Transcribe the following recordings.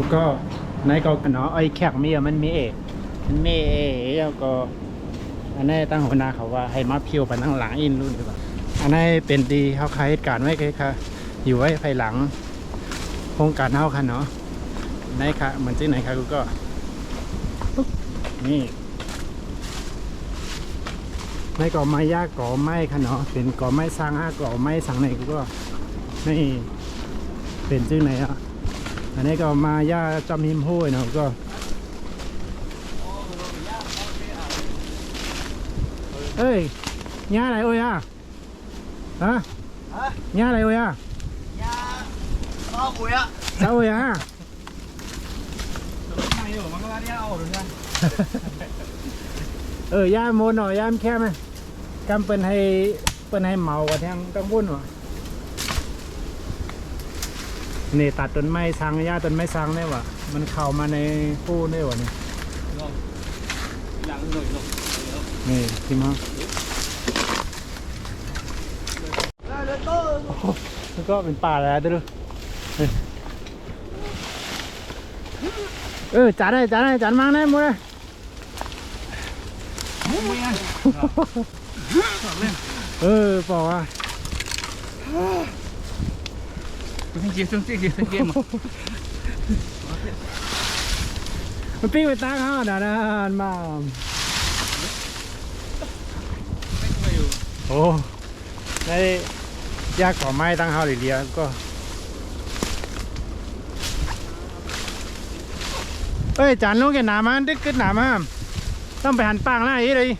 กูก็ในก็เนาะไอ้แขกมีอะมันมีเอกมันมีเอแล้วก็อันนี้ตั้งหัวหน้าเขาว่าให้มาพิวไปนั่งหลังอินรุ่นดีกว่าอันนี้เป็นดีเขาคายเหตุการณ์ไว้เคยค่ะ อยู่ไว้ภายหลังโครงการเท่าคันเนาะไหนค่ะเหมือนที่ไหนคะกูก็ปุ๊บนี่ในก่อไม้ยากก่อไม้ค่ะเนาะเป็นก่อไม้สร้างห้าก่อไม้สังไหนกูก็นี่เป็นชื่อไหนอะ อันนี้ก็มาย่าจำหิมห้วยเนาะก็เอ้ย nhá này ôi à hả Hả? nhá này ôi à Nhà to bụi á sao ôi à Này ở mà các bạn đi ao rồi nha เออย่ามโมนหน่อยย่ามแค่ไหมกำเป็นให้เป็นให้เมากว่าแทงกังวุ่นวะ นี่ตัดต้นไม้สังหญ้าต้นไม้สังได้วะมันเข้ามาในผู้ได้วะนี่นี่ที่มา Rồi rồi to แล้วก็เป็นป่าแล้วดูเฮ้ยเออจัดได้จัดได้จัดมังได้หมดเลยเออบอกว่า Thằng kia thằng kia thằng kia mà มันปิ้งไปตั้งเขาด่านานมาโอ้ได้ยากกว่าไม้ตั้งเขาหรือเดียวก็เอ้ยจานลงแกหนามันได้ขึ้นหนามาต้องไปหันปางหน้าอีเลย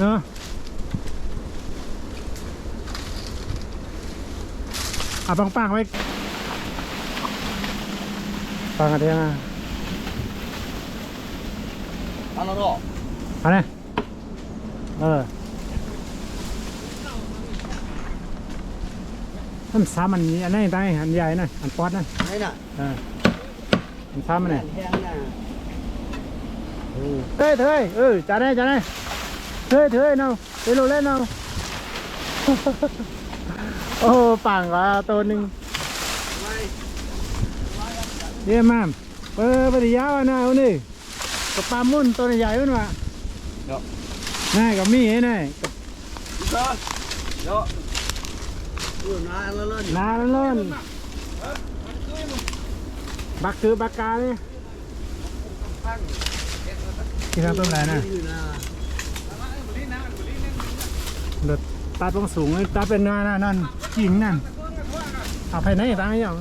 เนาะ เอาปังปังๆไว้ปังอะไรนะ Ăn nó đỏ เอาเนี่ยเออท่านซ้ำมันอันนี้ได้อันใหญ่นะอันป๊อดนะ Đây nè เอออันซ้ำมันเนี่ย Hèn nè เฮ้ยเฮ้ยเออจ่าได้จ่าได้เฮ้ยเฮ้ยเนาไปโรเล่นเนา โอ้ปังว่ะตัวหนึ่งเยี่ยมมากเออปฏิยาวะนะเอานี่กับปลามุ่นตัวใหญ่ๆมันว่ะ Đó น่ากับมีไอ้นี่ Đó Đó Ừ nó ăn lên lên นาเล่นบักคือบักกาเลยที่ทำต้นอะไรนะ Ừ nè รถ ตัดลงสูงเลยตัดเป็นนานั่นนั่นกิ่งนั่นเอาไปไหนตั้งอย่าง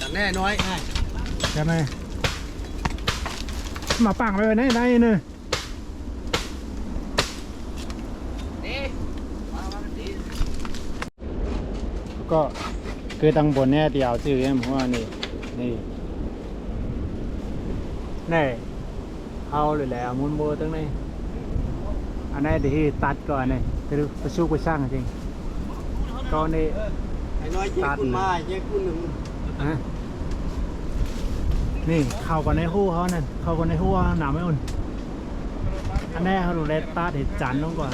Chẳng nè nói này ใช่ไหมมาปังไปไว้ไหนได้เนอะ Đi Vào vào tí ก็คือตังบนเนี่ยเดียวชื่อเอ็มเพราะว่านี่นี่นี่เอาเลยแหละมุนโบตั้งนี้ อันนี้เดี๋ยวตัดก่อนนี่ไปดูไปสู้ไปสร้างจริงก็นี่ Hãy nói chế Tạt con này. mai chế con đừng ฮะนี่เข้ากันในหู้เขานั่นเข้ากันในหู้เขาหนาไม่อุ่นอันนี้เขาดูแลตาเด็ดจันลงก่อน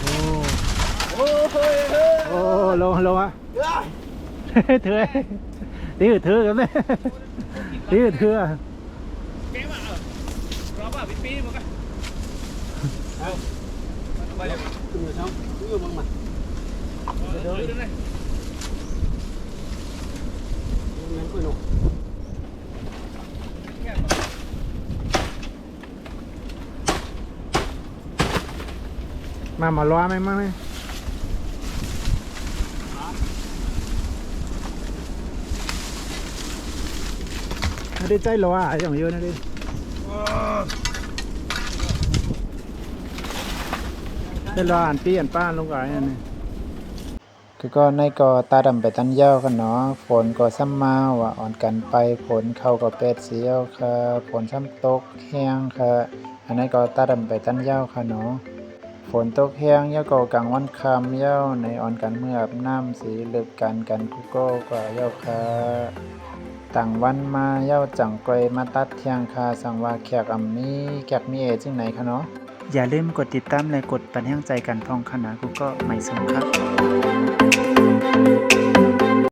โอ้ Ôi ôi ôi โอ้ลงลงอะ Ôi เถื่อตีถือกันเลยตีถือ Kéo Từ người xong Cứ rồi bằng mặt Đưa đứng đây งั้นคุยหนูมามาล้อไหมมาไหมไม่ได้ใจล้ออะอย่างเยอะนะดิ ได้ล้ออ่านปีอ่านป้านลงก่อนอันนี้คือก็ในก็ตาดำไปตันเย้ากันเนาะฝนก็ซ้ำมาว่าอ่อนกันไปฝนเข้าก็เป็ดเสียวค่ะฝนซ้ำตกแห้งค่ะอันนั้นก็ตาดำไปตันเย้าค่ะเนาะฝนตกแห้งเย้าก็กลางวันค่ำเย้าในอ่อนกันเมื่อบน้ำสีเลึกกันกันกุโก้ก็เย้าค่ะต่างวันมาเย้าจังไกวมาตัดเที่ยงค่ะสังว่าแขกอำมีแขกมีเอจึงไหนคะเนาะ อย่าลืมกดติดตามและกดปันแห่งใจกันพองคณะกูก็ไม่สมครับ